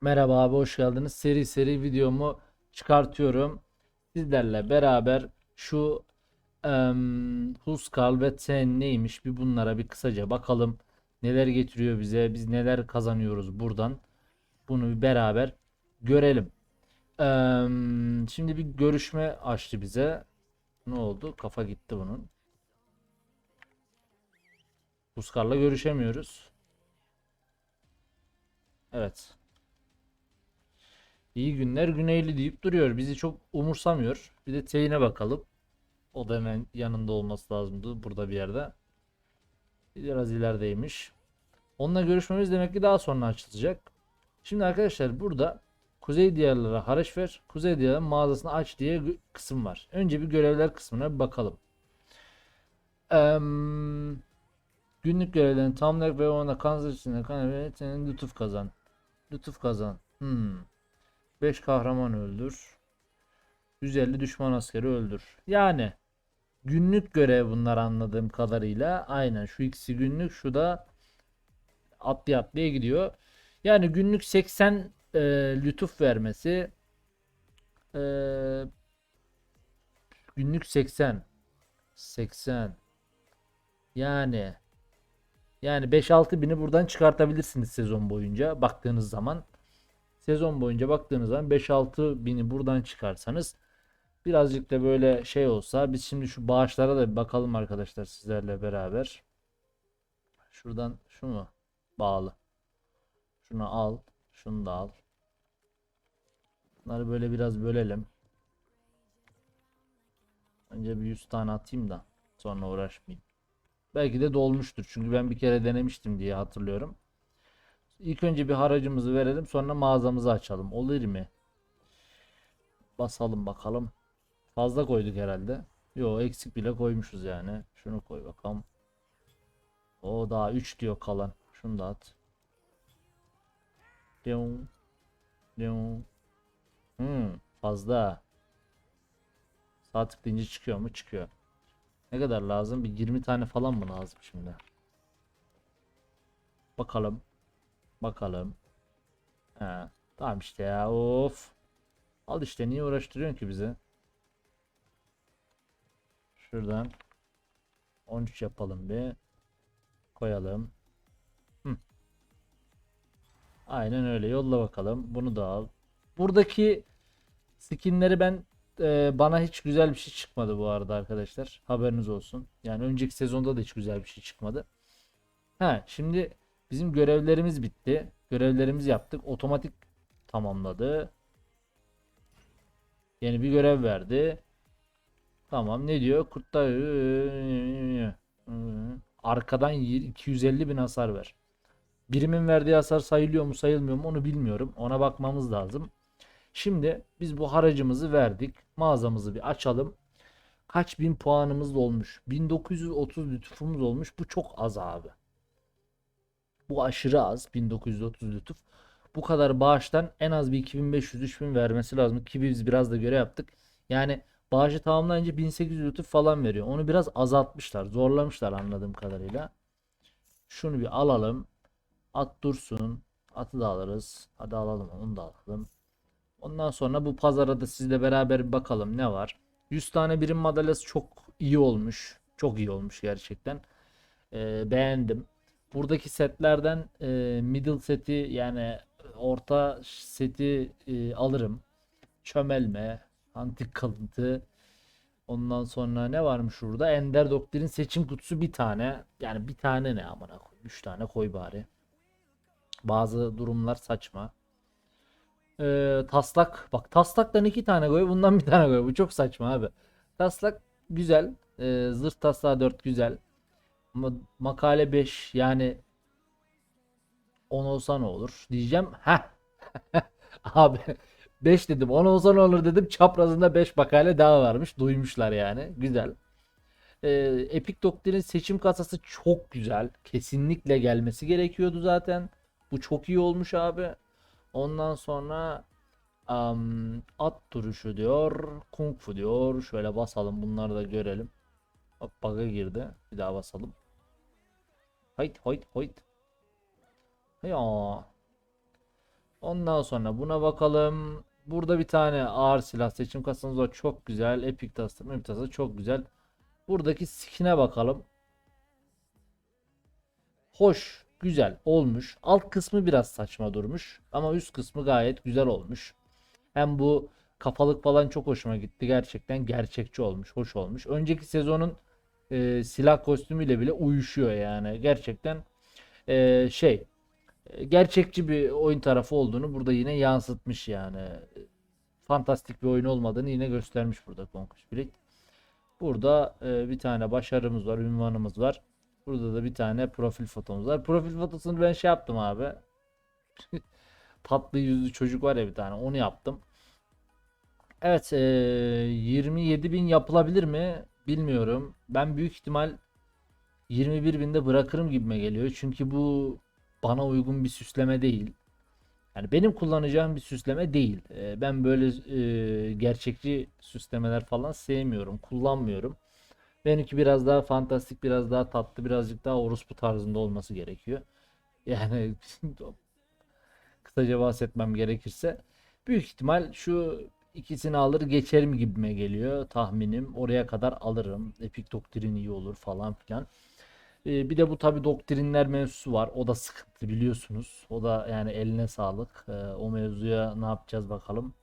Merhaba abi hoş geldiniz. Seri seri videomu çıkartıyorum. Sizlerle beraber şu em, Huskarl ve Ten neymiş bir bunlara bir kısaca bakalım. Neler getiriyor bize, biz neler kazanıyoruz buradan. Bunu bir beraber görelim. Em, şimdi bir görüşme açtı bize. Ne oldu? Kafa gitti bunun. Huskarl'la görüşemiyoruz. Evet. İyi günler Güneyli deyip duruyor. Bizi çok umursamıyor. Bir de teyine bakalım. O da hemen yanında olması lazımdı. Burada bir yerde. Biraz ilerideymiş. Onunla görüşmemiz demek ki daha sonra açılacak. Şimdi arkadaşlar burada Kuzey Diyarlara haraç ver. Kuzey Diyarların mağazasını aç diye kısım var. Önce bir görevler kısmına bir bakalım. Em, günlük görevlerini tamamlayarak ve ona kanser içinde kan lütuf kazan. Lütuf kazan. Hmm. 5 kahraman öldür. 150 düşman askeri öldür. Yani günlük görev bunlar anladığım kadarıyla. Aynen şu ikisi günlük şu da atlaya atlaya gidiyor. Yani günlük 80 e, lütuf vermesi e, günlük 80 80 yani yani 5-6 bini buradan çıkartabilirsiniz sezon boyunca baktığınız zaman sezon boyunca baktığınız zaman 5-6 bini buradan çıkarsanız birazcık da böyle şey olsa biz şimdi şu bağışlara da bir bakalım arkadaşlar sizlerle beraber. Şuradan şu mu? Bağlı. Şunu al. Şunu da al. Bunları böyle biraz bölelim. Önce bir 100 tane atayım da sonra uğraşmayayım. Belki de dolmuştur. Çünkü ben bir kere denemiştim diye hatırlıyorum. İlk önce bir haracımızı verelim sonra mağazamızı açalım. Olur mu? Basalım bakalım. Fazla koyduk herhalde. Yo eksik bile koymuşuz yani. Şunu koy bakalım. O daha 3 diyor kalan. Şunu da at. Diyon. Diyon. Hmm, fazla. Sağ tıklayınca çıkıyor mu? Çıkıyor. Ne kadar lazım? Bir 20 tane falan mı lazım şimdi? Bakalım. Bakalım. He. Tamam işte ya. Of. Al işte niye uğraştırıyorsun ki bizi? Şuradan 13 yapalım bir. Koyalım. Hı. Aynen öyle. Yolla bakalım. Bunu da al. Buradaki skinleri ben e, bana hiç güzel bir şey çıkmadı bu arada arkadaşlar. Haberiniz olsun. Yani önceki sezonda da hiç güzel bir şey çıkmadı. Ha, şimdi bizim görevlerimiz bitti. Görevlerimizi yaptık. Otomatik tamamladı. Yeni bir görev verdi. Tamam ne diyor? Kurtlar arkadan 250 bin hasar ver. Birimin verdiği hasar sayılıyor mu sayılmıyor mu onu bilmiyorum. Ona bakmamız lazım. Şimdi biz bu haracımızı verdik. Mağazamızı bir açalım. Kaç bin puanımız olmuş? 1930 lütufumuz olmuş. Bu çok az abi. Bu aşırı az 1930 lütuf. Bu kadar bağıştan en az bir 2500-3000 vermesi lazım ki biz biraz da göre yaptık. Yani bağışı tamamlayınca 1800 lütuf falan veriyor. Onu biraz azaltmışlar. Zorlamışlar anladığım kadarıyla. Şunu bir alalım. At dursun. Atı da alırız. Hadi alalım onu da alalım. Ondan sonra bu pazara da sizle beraber bir bakalım ne var. 100 tane birim madalyası çok iyi olmuş. Çok iyi olmuş gerçekten. Ee, beğendim. Buradaki setlerden e, middle seti yani orta seti e, alırım. Çömelme, antik kalıntı. Ondan sonra ne varmış burada? Ender Doktrin seçim kutusu bir tane. Yani bir tane ne amına koy. Üç tane koy bari. Bazı durumlar saçma. Ee, taslak. Bak taslaktan iki tane koy. Bundan bir tane koy. Bu çok saçma abi. Taslak güzel. Ee, zırh taslağı 4 güzel. Ma- makale 5 yani 10 olsa ne olur diyeceğim. Ha. Abi 5 dedim 10 olsa ne olur dedim. Çaprazında 5 makale daha varmış. Duymuşlar yani. Güzel. Ee, Epic Doctrine'in seçim kasası çok güzel. Kesinlikle gelmesi gerekiyordu zaten. Bu çok iyi olmuş abi. Ondan sonra am, at duruşu diyor. Kung fu diyor. Şöyle basalım bunları da görelim. Bug'a girdi. Bir daha basalım. Hayt hayt hayt. Ya. Ondan sonra buna bakalım. Burada bir tane ağır silah seçim kasanız var. Çok güzel. Epic tası, Epic tası çok güzel. Buradaki skin'e bakalım. Hoş, güzel olmuş. Alt kısmı biraz saçma durmuş ama üst kısmı gayet güzel olmuş. Hem bu kafalık falan çok hoşuma gitti. Gerçekten gerçekçi olmuş, hoş olmuş. Önceki sezonun e, silah kostümüyle bile uyuşuyor yani. Gerçekten e, şey e, gerçekçi bir oyun tarafı olduğunu burada yine yansıtmış yani. Fantastik bir oyun olmadığını yine göstermiş burada Conquest Blade. Burada e, bir tane başarımız var, ünvanımız var. Burada da bir tane profil fotomuz var. Profil fotosunu ben şey yaptım abi. Tatlı yüzlü çocuk var ya bir tane onu yaptım. Evet e, 27 bin yapılabilir mi? Bilmiyorum. Ben büyük ihtimal 21 binde bırakırım gibime geliyor. Çünkü bu bana uygun bir süsleme değil. Yani benim kullanacağım bir süsleme değil. E, ben böyle e, gerçekçi süslemeler falan sevmiyorum. Kullanmıyorum. Benimki biraz daha fantastik, biraz daha tatlı, birazcık daha orospu tarzında olması gerekiyor. Yani kısaca bahsetmem gerekirse büyük ihtimal şu ikisini alır geçerim gibime geliyor tahminim. Oraya kadar alırım. Epic doktrin iyi olur falan filan. Ee, bir de bu tabi doktrinler mevzusu var. O da sıkıntı biliyorsunuz. O da yani eline sağlık. Ee, o mevzuya ne yapacağız bakalım.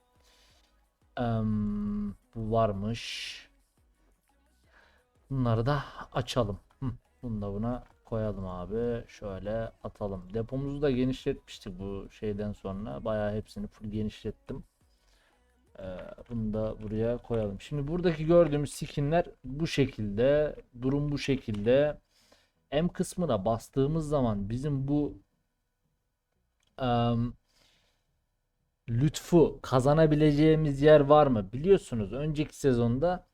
Em, bu varmış. Bunları da açalım. Hı, bunu da buna koyalım abi. Şöyle atalım. Depomuzu da genişletmiştik bu şeyden sonra. Bayağı hepsini full genişlettim. Ee, bunu da buraya koyalım. Şimdi buradaki gördüğümüz skinler bu şekilde. Durum bu şekilde. M kısmına bastığımız zaman bizim bu em, lütfu kazanabileceğimiz yer var mı? Biliyorsunuz önceki sezonda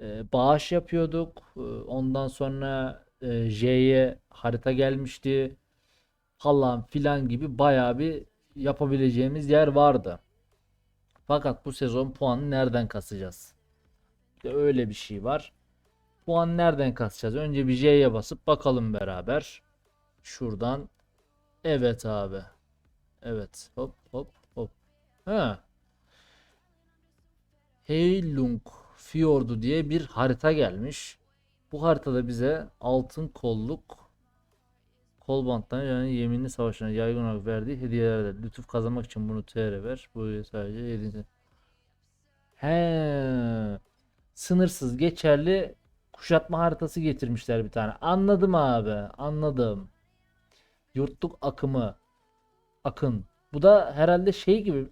e, bağış yapıyorduk. E, ondan sonra e, J'ye harita gelmişti. Falan filan gibi bayağı bir yapabileceğimiz yer vardı. Fakat bu sezon puanı nereden kasacağız? İşte öyle bir şey var. Puan nereden kasacağız? Önce bir J'ye basıp bakalım beraber. Şuradan. Evet abi. Evet. Hop hop hop. Ha. Heylung Fiyordu diye bir harita gelmiş. Bu haritada bize altın kolluk kol banttan yani yeminli savaşına yaygın olarak verdiği hediyelerdir. Lütuf kazanmak için bunu TR ver. Bu sadece 7. He. Sınırsız geçerli kuşatma haritası getirmişler bir tane. Anladım abi. Anladım. Yurtluk akımı. Akın. Bu da herhalde şey gibi.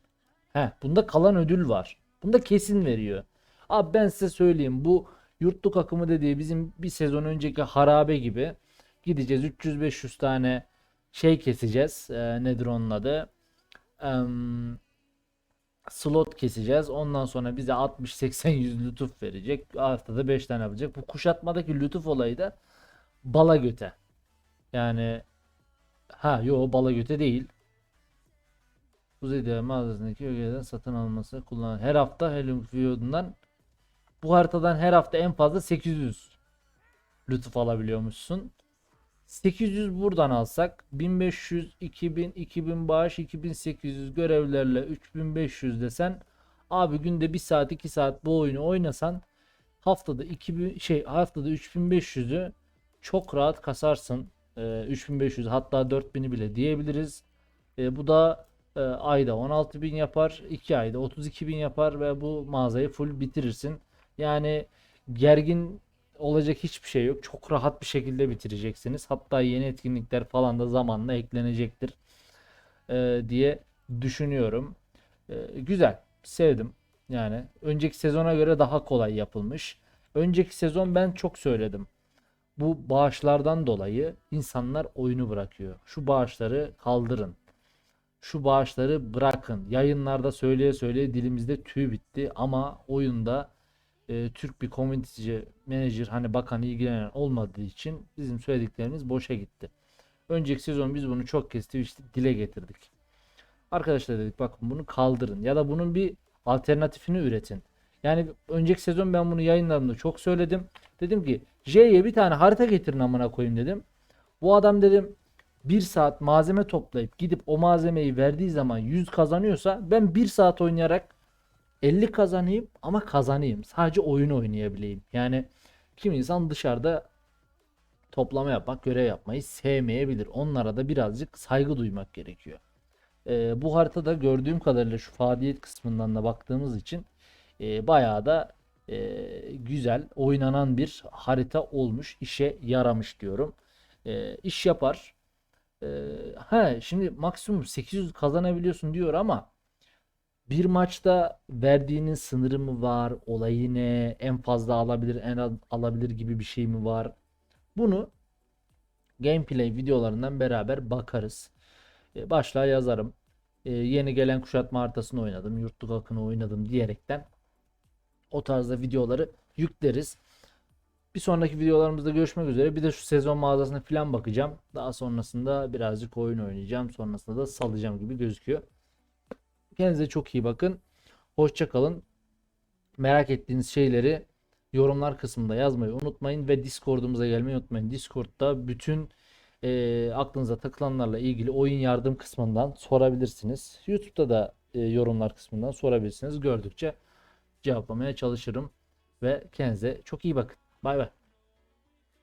He, bunda kalan ödül var. Bunda kesin veriyor. Abi ben size söyleyeyim bu yurtluk akımı dediği bizim bir sezon önceki harabe gibi gideceğiz 300-500 tane şey keseceğiz. Ee, nedir onun adı? Em, slot keseceğiz. Ondan sonra bize 60-80-100 lütuf verecek. Haftada 5 tane yapacak. Bu kuşatmadaki lütuf olayı da bala göte. Yani ha yo bala göte değil. Kuzey Dere mağazasındaki ögeden satın alması kullanılan her hafta Helium Fiyodundan bu haritadan her hafta en fazla 800 lütuf alabiliyormuşsun. 800 buradan alsak 1500, 2000, 2000 bağış, 2800 görevlerle 3500 desen abi günde 1 saat 2 saat bu oyunu oynasan haftada 2000 şey haftada 3500'ü çok rahat kasarsın. Ee, 3500 hatta 4000'i bile diyebiliriz. Ee, bu da e, ayda 16.000 yapar. 2 ayda 32.000 yapar ve bu mağazayı full bitirirsin. Yani gergin olacak hiçbir şey yok. Çok rahat bir şekilde bitireceksiniz. Hatta yeni etkinlikler falan da zamanla eklenecektir e, diye düşünüyorum. E, güzel. Sevdim. Yani önceki sezona göre daha kolay yapılmış. Önceki sezon ben çok söyledim. Bu bağışlardan dolayı insanlar oyunu bırakıyor. Şu bağışları kaldırın. Şu bağışları bırakın. Yayınlarda söyleye söyleye dilimizde tüy bitti ama oyunda e, Türk bir community manager hani bakan ilgilenen olmadığı için bizim söylediklerimiz boşa gitti. Önceki sezon biz bunu çok kez işte dile getirdik. Arkadaşlar dedik bakın bunu kaldırın ya da bunun bir alternatifini üretin. Yani önceki sezon ben bunu yayınlarımda çok söyledim. Dedim ki J'ye bir tane harita getirin amına koyayım dedim. Bu adam dedim 1 saat malzeme toplayıp gidip o malzemeyi verdiği zaman 100 kazanıyorsa ben 1 saat oynayarak 50 kazanayım ama kazanayım. Sadece oyun oynayabileyim. Yani kim insan dışarıda toplama yapmak, görev yapmayı sevmeyebilir. Onlara da birazcık saygı duymak gerekiyor. Ee, bu haritada gördüğüm kadarıyla şu faaliyet kısmından da baktığımız için e, bayağı da e, güzel oynanan bir harita olmuş. işe yaramış diyorum. E, iş yapar. E, ha şimdi maksimum 800 kazanabiliyorsun diyor ama bir maçta verdiğinin sınırı mı var? Olayı ne? En fazla alabilir, en az alabilir gibi bir şey mi var? Bunu gameplay videolarından beraber bakarız. E, başlığa yazarım. E, yeni gelen kuşatma haritasını oynadım. Yurtluk akını oynadım diyerekten o tarzda videoları yükleriz. Bir sonraki videolarımızda görüşmek üzere. Bir de şu sezon mağazasına falan bakacağım. Daha sonrasında birazcık oyun oynayacağım. Sonrasında da salacağım gibi gözüküyor. Kendinize çok iyi bakın. Hoşça kalın. Merak ettiğiniz şeyleri yorumlar kısmında yazmayı unutmayın ve Discord'umuza gelmeyi unutmayın. Discord'da bütün e, aklınıza takılanlarla ilgili oyun yardım kısmından sorabilirsiniz. YouTube'da da e, yorumlar kısmından sorabilirsiniz. Gördükçe cevaplamaya çalışırım ve kendinize çok iyi bakın. Bay bay.